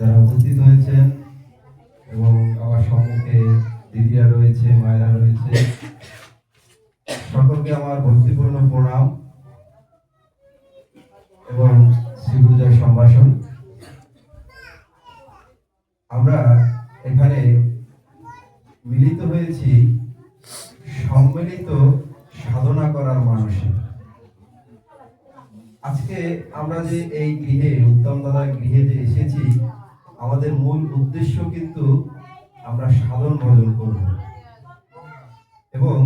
যারা উপস্থিত হয়েছেন এবং আমার সম্মুখে দিদিরা রয়েছে, মায়েরা রয়েছে, সকলকে আমার ভক্তিপূর্ণ প্রণাম এবং শ্রীগুরুজয় সম্ভাষণ। আমরা এখানে মিলিত হয়েছি, সম্মিলিত সাধনা করার মানুষে। আজকে আমরা যে এই গৃহে, উত্তম দাদার গৃহে যে এসেছি আমাদের মূল উদ্দেশ্য কিন্তু আমরা সাধন ভজন করব। এবং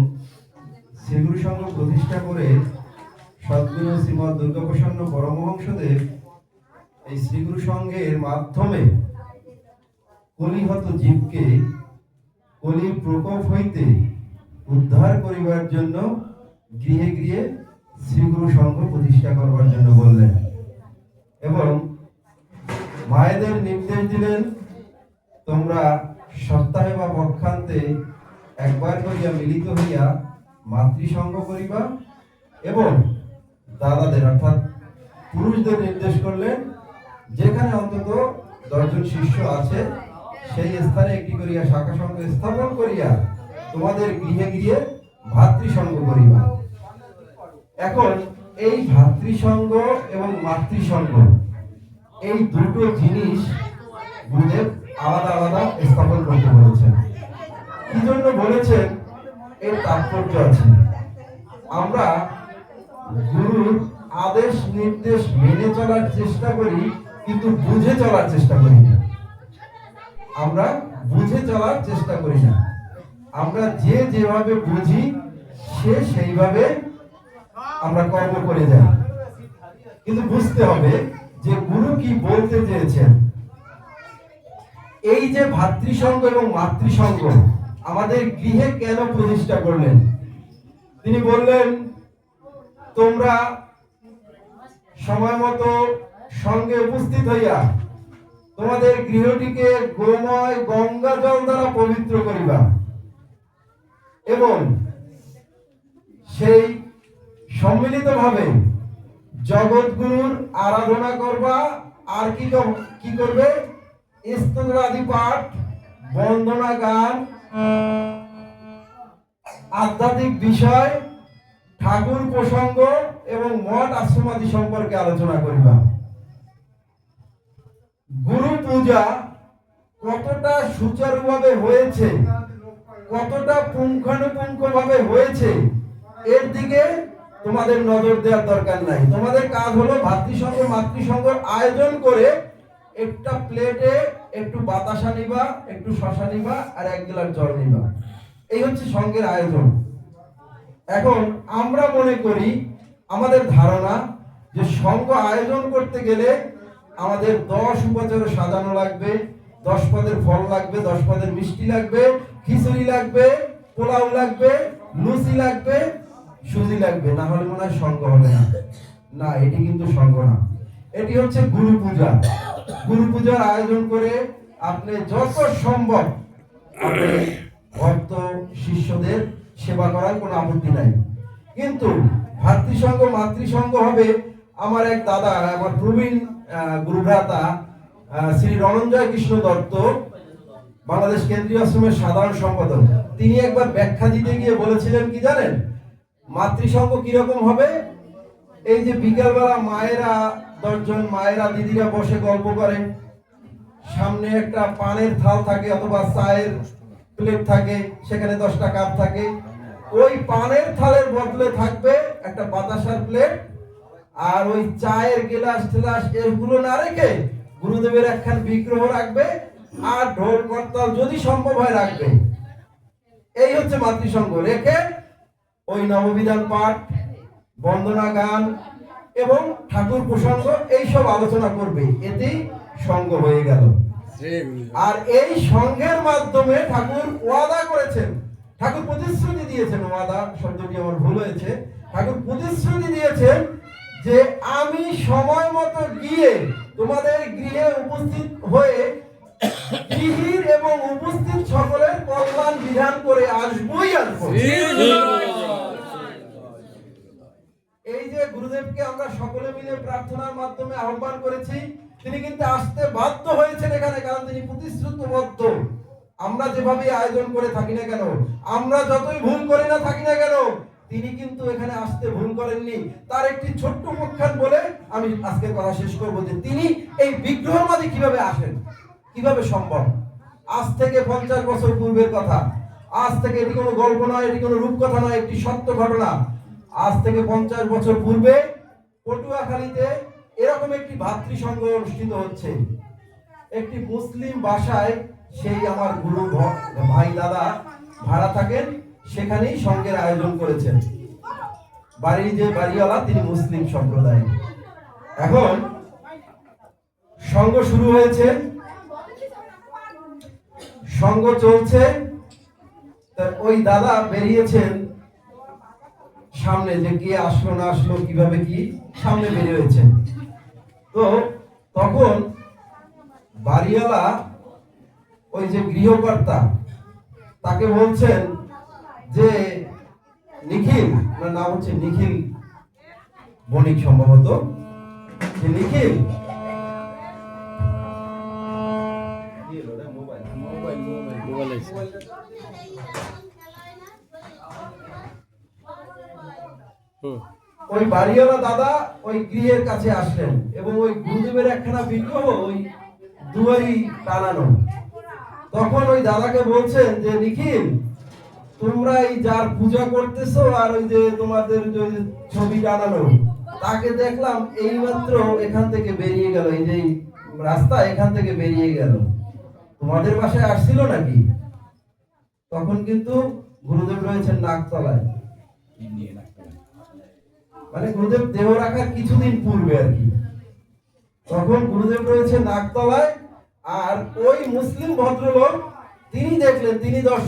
শ্রীগুরু সংঘ প্রতিষ্ঠা করে সদ্গুরু শ্রীমৎ দুর্গাপ্রসন্ন পরমহংসদেব এই শ্রীগুরু সংঘের মাধ্যমে কলিহত জীবকে কলির প্রকোপ হইতে উদ্ধার করিবার জন্য গৃহে গৃহে শ্রীগুরু সংঘ প্রতিষ্ঠা করবার জন্য বললেন। এবং মায়েদের নির্দেশ দিলেন, তোমরা সপ্তাহে বা পক্ষান্তে একবার করিয়া মিলিত হইয়া মাতৃসঙ্গ করিবা এবং দাদাদের অর্থাৎ পুরুষদের নির্দেশ করলেন, যেখানে অন্তত দশজন শিষ্য আছে, সেই স্থানে একটি করিয়া শাখা সঙ্গ স্থাপন করিয়া তোমাদের গৃহে গৃহে ভাতৃসঙ্গ করিবা। এখন এই ভাতৃসঙ্গ এবং মাতৃসঙ্গ এই দুটো জিনিস গুরুদেব আলাদা আলাদা স্থাপন করতে বলেছেন। কি জন্য বলেছেন? এর তাৎপর্য আছে। আমরা গুরুর আদেশ, নির্দেশ মেনে চলার চেষ্টা করি, কিন্তু বুঝে চলার চেষ্টা করি না। আমরা বুঝে চলার চেষ্টা করি না। আমরা যে যেভাবে বুঝি, সে সেইভাবে আমরা কর্ম করে যাই। কিন্তু বুঝতে হবে যে গুরু কি বলতে চেয়েছেন? এই যে ভাতৃসঙ্গ এবং মাতৃসঙ্গ আমাদের গৃহে কেন প্রতিষ্ঠা করলেন? তিনি বললেন, তোমরা সময় মতো সঙ্গে উপস্থিত হইয়া তোমাদের গৃহটিকে গোময় গঙ্গা জল দ্বারা পবিত্র করিবা এবং সেই সম্মিলিতভাবে জগৎগুরুর আরাধনা করবা, আর কি কি করবে? স্তোত্রাদি পাঠ, বন্দনা গান, আধ্যাত্মিক বিষয়, ঠাকুর প্রসঙ্গ এবং মঠ আশ্রমাদি সম্পর্কে আলোচনা করিবা। গুরু পূজা কতটা সুচারুভাবে হয়েছে, কতটা পুঙ্খানুপুঙ্খ ভাবে হয়েছে, এর দিকে তোমাদের নজর দেওয়ার দরকার নাই। তোমাদের কাজ হলো ভাতৃসঙ্গ মাতৃসঙ্গ আয়োজন করে একটা প্লেটে একটু বাতাসা নিবা, একটু শশা নিবা আর এক গ্লাস জল নিবা। এই হচ্ছে সঙ্গের আয়োজন। এখন আমরা মনে করি, আমাদের ধারণা যে সঙ্গ আয়োজন করতে গেলে আমাদের দশ উপচার সাজানো লাগবে, দশ পদের ফল লাগবে, দশ পদের মিষ্টি লাগবে, খিচুড়ি লাগবে, পোলাও লাগবে, লুচি লাগবে সুজি লাগবে, না হলে মনে হয় সঙ্গ হবে না। না, এটি কিন্তু সঙ্গ না। এটি হচ্ছে গুরু পূজা। গুরু পূজার আয়োজন করে আপনি যত সম্ভব ভক্ত, শিষ্যদের সেবা করার কোনো আপত্তি নাই। কিন্তু ভাতৃসঙ্গ, মাতৃসঙ্গ হবে আমার এক দাদা, আমার প্রবীণ গুরুভ্রাতা শ্রী রণঞ্জয় কৃষ্ণ দত্ত, বাংলাদেশ কেন্দ্রীয় আশ্রমের সাধারণ সম্পাদক। তিনি একবার ব্যাখ্যা দিতে গিয়ে বলেছিলেন কি জানেন? মাতৃসঙ্গ কীরকম হবে? এই যে বিকালবেলা মায়েরা, দশজন মায়েরা দিদিরা বসে গল্প করে। সামনে একটা পানের থাল থাকে অথবা চায়ের প্লেট থাকে, সেখানে দশটা কাপ থাকে। ওই পানের থালের বদলে থাকবে একটা বাতাসার প্লেট আর ওই চায়ের গ্লাস টেলাস এগুলো না রেখে গুরুদেবের একখান বিগ্রহ রাখবে আর ঢোল করতাল যদি সম্ভব হয় রাখবে। এই হচ্ছে মাতৃসঙ্গ রেখে ওই নববিধান পাঠ, বন্দনা গান এবং ঠাকুর প্রসঙ্গ এইসব আলোচনা করবে। এতেই সঙ্গ হয়ে গেল। আর এই সঙ্গের মাধ্যমে ঠাকুর ওয়াদা করেছেন। ঠাকুর প্রতিশ্রুতি দিয়েছেন, ওয়াদা শব্দটি আমার ভুল হয়েছে। ঠাকুর প্রতিশ্রুতি দিয়েছেন যে আমি সময় মতো গিয়ে তোমাদের গৃহে উপস্থিত হয়ে গৃহীর এবং উপস্থিত সকলের কল্যাণ বিধান করে আসবই আসব এই যে গুরুদেবকে আমরা সকলে মিলে প্রার্থনার মাধ্যমে আহ্বান করেছি, তিনি কিন্তু আসতে বাধ্য হয়েছেন এখানে, কারণ তিনি প্রতিশ্রুতবদ্ধ। আমরা যেভাবে আয়োজন করে থাকি না কেন, আমরা যতই ভুল করি না থাকি না কেন, তিনি কিন্তু এখানে আসতে ভুল করেননি। তার একটি ছোট্ট মুখখান বলে আমি আজকে কথা শেষ করব যে তিনি এই বিগ্রহের মাঝে কীভাবে আসেন, কীভাবে সম্ভব? আজ থেকে পঞ্চাশ বছর পূর্বের কথা। আজ থেকে এটি কোনো গল্প নয়, এটি কোনো রূপকথা নয় একটি সত্য ঘটনা। আজ থেকে পঞ্চাশ বছর পূর্বে পটুয়াখালীতে এরকম একটি ভাতৃসংঘ অনুষ্ঠিত হচ্ছে। একটি মুসলিম বাসায় সেই আমার গুরু ভাই দাদা ভাড়া থাকেন, সেখানেই সঙ্গের আয়োজন করেছেন। বাড়ির যে বাড়িওয়ালা, তিনি মুসলিম সম্প্রদায়। এখন সঙ্গ শুরু হয়েছে। সঙ্গ চলছে। ওই দাদা বেরিয়েছেন। সামনে যে কে আসলো না আসলো, কীভাবে কি? সামনে বেরিয়েছেন। তো তখন বাড়িওয়ালা ওই যে গৃহকর্তা তাকে বলছেন যে, নিখিল নাম হচ্ছে নিখিল বণিক সম্ভবত নিখিল মোবাইল? ওই বাড়িওয়ালা দাদা ওই গৃহের কাছে আসলেন এবং ওই গুরুদেবের একখানা বিগ্রহ ওই দুয়ারি টানানো। তখন ওই দাদাকে বলছেন যে, নিখিল, তোমরা এই যার পূজা করতেছো আর ওই যে তোমাদের যে ছবি টানানো, তাকে দেখলাম এইমাত্র এখান থেকে বেরিয়ে গেল, এই যে রাস্তা এখান থেকে বেরিয়ে গেল। তোমাদের বাসায় আসছিল নাকি? তখন কিন্তু গুরুদেব রয়েছেন নাকতলায় মানে গুরুদেব দেহ রাখার কিছুদিন পূর্বে আর কি। তখন গুরুদেব রয়েছে নাকতলায় আর ওই মুসলিম ভদ্রলোক, তিনি দেখলেন, তিনি দর্শন